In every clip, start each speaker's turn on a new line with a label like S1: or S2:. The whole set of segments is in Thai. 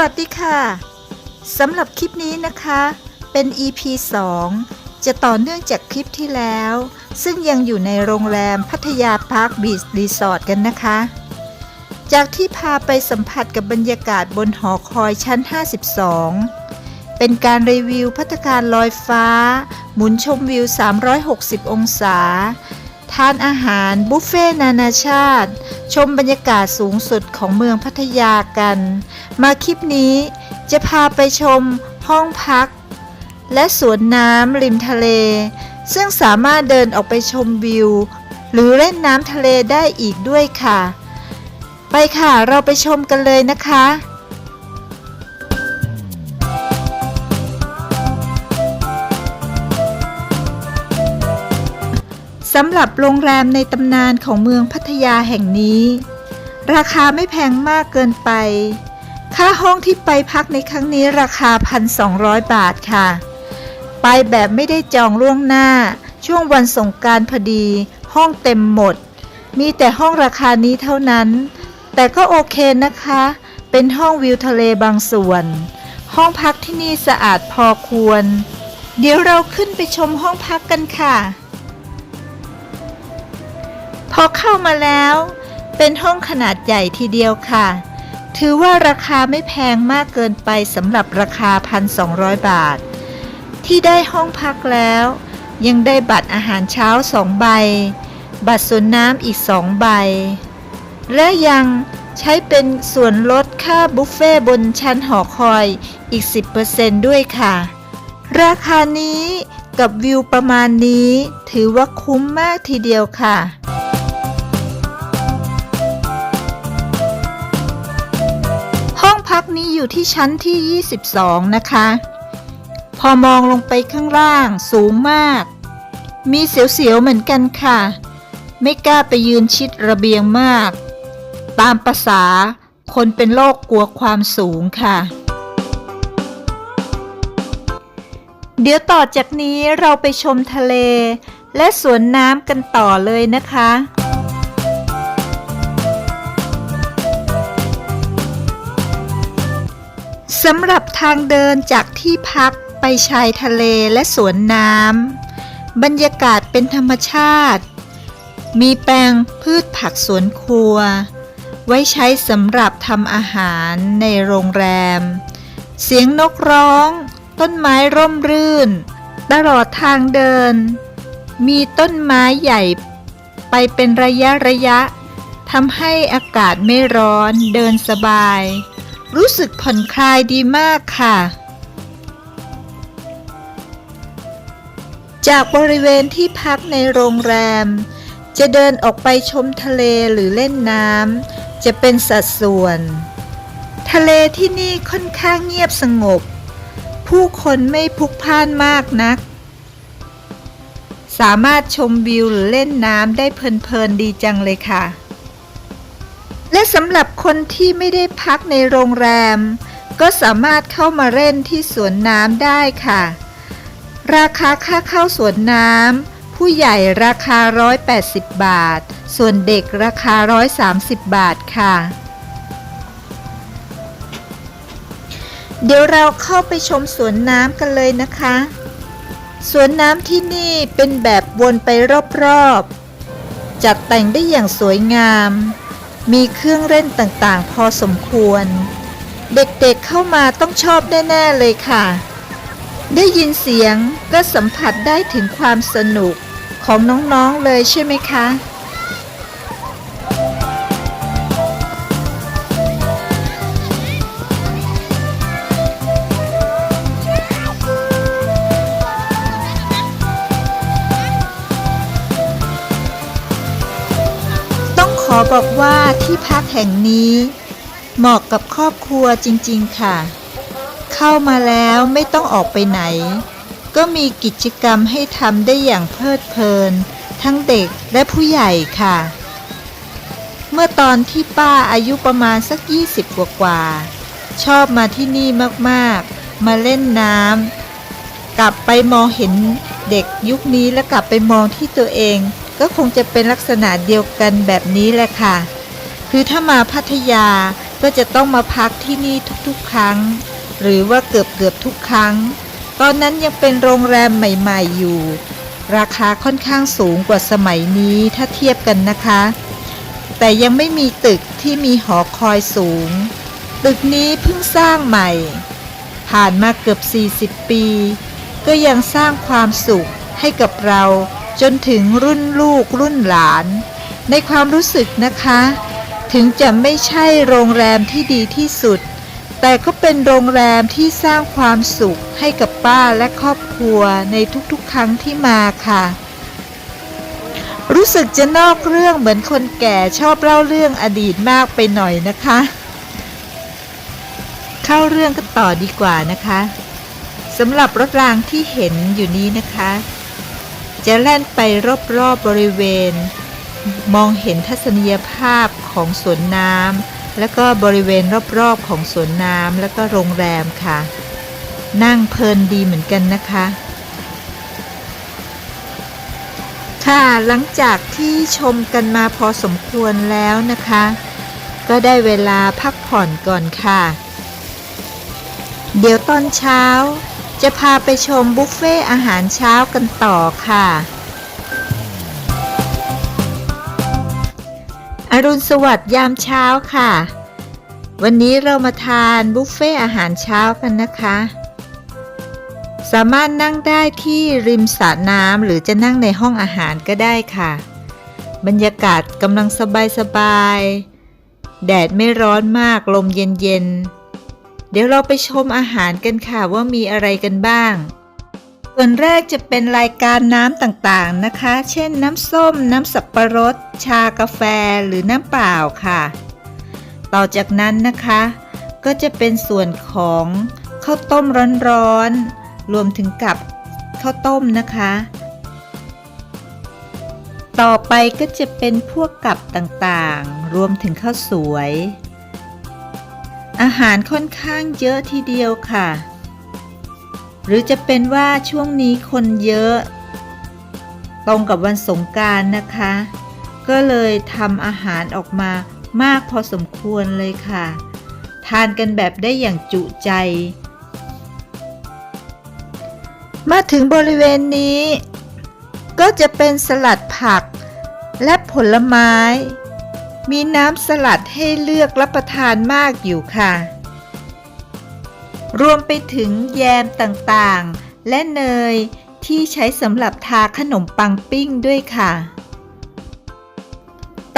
S1: สวัสดีค่ะสำหรับคลิปนี้นะคะ เป็น EP 2 จะต่อเนื่องจากคลิปที่แล้ว ซึ่งยังอยู่ในโรงแรมพัทยาพาร์คบีชรีสอร์ทกันนะคะ จากที่พาไปสัมผัสกับบรรยากาศบนหอคอยชั้น 52 เป็นการรีวิวพัฒการลอยฟ้า หมุนชมวิว 360 องศา ทานอาหารบุฟเฟ่ต์นานาชาติ ชมบรรยากาศสูงสุดของเมืองพัทยากัน มาคลิปนี้จะพาไปชมห้องพัก และสวนน้ำริมทะเล ซึ่งสามารถเดินออกไปชมวิว หรือเล่นน้ำทะเลได้อีกด้วยค่ะ ไปค่ะเราไปชมกันเลยนะคะำหรับโรงแรมในตำนานของเมืองพัทยาแห่งนี้ ราคาไม่แพงมากเกินไป ค่าห้องที่ไปพักในครั้งนี้ราคา 1,200 บาทค่ะ ไปแบบไม่ได้จองล่วงหน้า ช่วงวันสงการพอดี ห้องเต็มหมด มีแต่ห้องราคานี้เท่านั้น แต่ก็โอเคนะคะ เป็นห้องวิวทะเลบางส่วน ห้องพักที่นี่สะอาดพอควร เดี๋ยวเราขึ้นไปชมห้องพักกันค่ะ พอเข้ามาแล้ว เป็นห้องขนาดใหญ่ทีเดียวค่ะ ถือว่าราคาไม่แพงมากเกินไปสำหรับราคา 1,200 บาท ที่ได้ห้องพักแล้ว ยังได้บัตรอาหารเช้า2ใบ บัตรสวนน้ำอีก2ใบ และยังใช้เป็นส่วนลดค่าบุฟเฟ่บนชั้นหอคอยอีก 10%ด้วยค่ะ ราคานี้กับวิวประมาณนี้ถือว่าคุ้มมากทีเดียวค่ะ พักนี้อยู่ที่ชั้นที่ 22 นะคะ พอมองลงไปข้างล่างสูงมาก มีเสียวๆเหมือนกันค่ะ ไม่กล้าไปยืนชิดระเบียงมาก ตามประษาคนเป็นโรคกลัวความสูงค่ะ เดี๋ยวต่อจากนี้เราไปชมทะเล และสวนน้ำกันต่อเลยนะคะ สำหรับทางเดินจากที่พักไปชายทะเลและสวนน้ำ บรรยากาศเป็นธรรมชาติ มีแปลงพืชผักสวนครัว ไว้ใช้สำหรับทำอาหารในโรงแรม เสียงนกร้อง ต้นไม้ร่มรื่น ตลอดทางเดิน มีต้นไม้ใหญ่ไปเป็นระยะระยะทำให้อากาศไม่ร้อนเดินสบาย รู้สึกผ่อนคลายดีมากค่ะ จากบริเวณที่พักในโรงแรม จะเดินออกไปชมทะเลหรือเล่นน้ำจะเป็นสัดส่วน ทะเลที่นี่ค่อนข้างเงียบสงบ ผู้คนไม่พลุกพล่านมากนัก สามารถชมวิวหรือเล่นน้ำได้เพลินๆดีจังเลยค่ะ และสำหรับคนที่ไม่ได้พักในโรงแรม ก็สามารถเข้ามาเล่นที่สวนน้ำได้ค่ะ ราคาค่าเข้าสวนน้ำผู้ใหญ่ราคา 180 บาท ส่วนเด็กราคา 130 บาทค่ะ เดี๋ยวเราเข้าไปชมสวนน้ำกันเลยนะคะ สวนน้ำที่นี่เป็นแบบวนไปรอบๆ จัดแต่งได้อย่างสวยงาม มีเครื่องเล่นต่างๆ พอสมควร เด็กๆเข้ามาต้องชอบแน่ๆเลยค่ะ ได้ยินเสียงก็สัมผัสได้ถึงความสนุกของน้องๆเลยใช่ไหมคะ บอกว่าที่พักแห่งนี้ เหมาะกับครอบครัวจริงๆค่ะ เข้ามาแล้วไม่ต้องออกไปไหน ก็มีกิจกรรมให้ทำได้อย่างเพลิดเพลิน ทั้งเด็กและผู้ใหญ่ค่ะ เมื่อตอนที่ป้าอายุประมาณสัก 20 กว่ากว่าชอบมาที่นี่มากๆ มาเล่นน้ำกลับไปมองเห็นเด็กยุคนี้แล้วกลับไปมองที่ตัวเอง ก็คงจะเป็นลักษณะเดียวกันแบบนี้แหละค่ะ คือถ้ามาพัทยาก็จะต้องมาพักที่นี่ทุกๆ ครั้ง หรือว่าเกือบเกือบๆทุกครั้ง ตอนนั้นยังเป็นโรงแรมใหม่ ๆอยู่ ราคาค่อนข้างสูงกว่าสมัยนี้ถ้าเทียบกันนะคะ แต่ยังไม่มีตึกที่มีหอคอยสูง ตึกนี้เพิ่งสร้างใหม่ ผ่านมาเกือบ 40 ปี ก็ยังสร้างความสุขให้กับเรา จนถึงรุ่นลูกรุ่นหลาน ในความรู้สึกนะคะ ถึงจะไม่ใช่โรงแรมที่ดีที่สุด แต่ก็เป็นโรงแรมที่สร้างความสุขให้กับป้าและครอบครัวในทุกๆ ครั้งที่มาค่ะ รู้สึกจะนอกเรื่องเหมือนคนแก่ชอบเล่าเรื่องอดีตมากไปหน่อยนะคะ เข้าเรื่องกันต่อดีกว่านะคะสำหรับรถรางที่เห็นอยู่นี้นะคะ จะแล่นไปรอบๆบบริเวณ มองเห็นทัศนียภาพของสวนน้ำแล้วก็บริเวณรอบๆของสวนน้ำแล้วก็โรงแรมค่ะ นั่งเพลินดีเหมือนกันนะคะ ค่ะหลังจากที่ชมกันมาพอสมควรแล้วนะคะ ก็ได้เวลาพักผ่อนก่อนค่ะ เดี๋ยวตอนเช้า จะพาไปชมบุฟเฟ่อาหารเช้ากันต่อค่ะ อรุณสวัสดิ์ยามเช้าค่ะ วันนี้เรามาทานบุฟเฟ่อาหารเช้ากันนะคะ สามารถนั่งได้ที่ริมสระน้ำหรือจะนั่งในห้องอาหารก็ได้ค่ะ บรรยากาศกำลังสบายๆ แดดไม่ร้อนมากลมเย็นๆ เดี๋ยวเราไปชมอาหารกันค่ะว่ามีอะไรกันบ้าง ส่วนแรกจะเป็นรายการน้ำต่างๆนะคะ เช่นน้ำส้ม น้ำสับประรด ชากาแฟหรือน้ำเปล่าค่ะ ต่อจากนั้นนะคะ ก็จะเป็นส่วนของข้าวต้มร้อนๆรวมถึงกับข้าวต้มนะคะ ต่อไปก็จะเป็นพวกกับต่างๆ รวมถึงข้าวสวย อาหารค่อนข้างเยอะทีเดียวค่ะ หรือจะเป็นว่าช่วงนี้คนเยอะ ตรงกับวันสงการนะคะ ก็เลยทำอาหารออกมามากพอสมควรเลยค่ะ ทานกันแบบได้อย่างจุใจ มาถึงบริเวณนี้ ก็จะเป็นสลัดผักและผลไม้ มีน้ำสลัดให้เลือกรับประทานมากอยู่ค่ะ รวมไปถึงแยมต่างๆ และเนยที่ใช้สำหรับทาขนมปังปิ้งด้วยค่ะ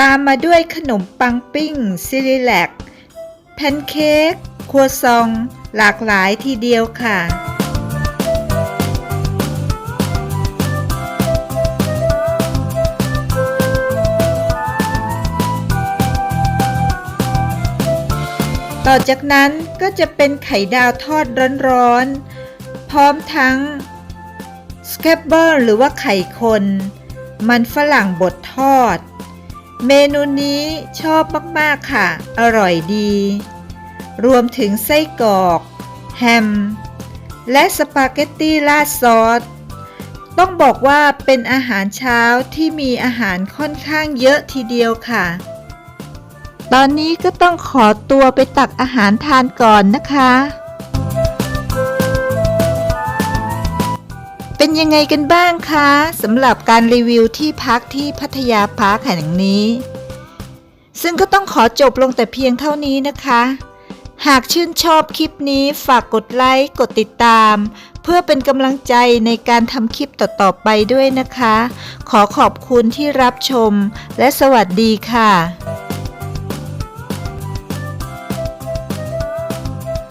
S1: ตามมาด้วยขนมปังปิ้งซิลิแลกแพนเค้กครัวซอง หลากหลายทีเดียวค่ะ ต่อจากนั้นก็จะเป็นไข่ดาวทอดร้อนๆ พร้อมทั้งสแคปเบอร์หรือว่าไข่คน มันฝรั่งบดทอด เมนูนี้ชอบมากๆค่ะ อร่อยดี รวมถึงไส้กรอก แฮม และสปาเกตตี้ราดซอส ต้องบอกว่าเป็นอาหารเช้าที่มีอาหารค่อนข้างเยอะทีเดียวค่ะ ตอนนี้ก็ต้องขอตัวไปตักอาหารทานก่อนนะคะ เป็นยังไงกันบ้างคะสำหรับการรีวิวที่พักที่พัทยาพาร์คแห่งนี้ ซึ่งก็ต้องขอจบลงแต่เพียงเท่านี้นะคะ หากชื่นชอบคลิปนี้ฝากกดไลค์กดติดตาม เพื่อเป็นกำลังใจในการทำคลิปต่อๆไปด้วยนะคะ ขอขอบคุณที่รับชมและสวัสดีค่ะ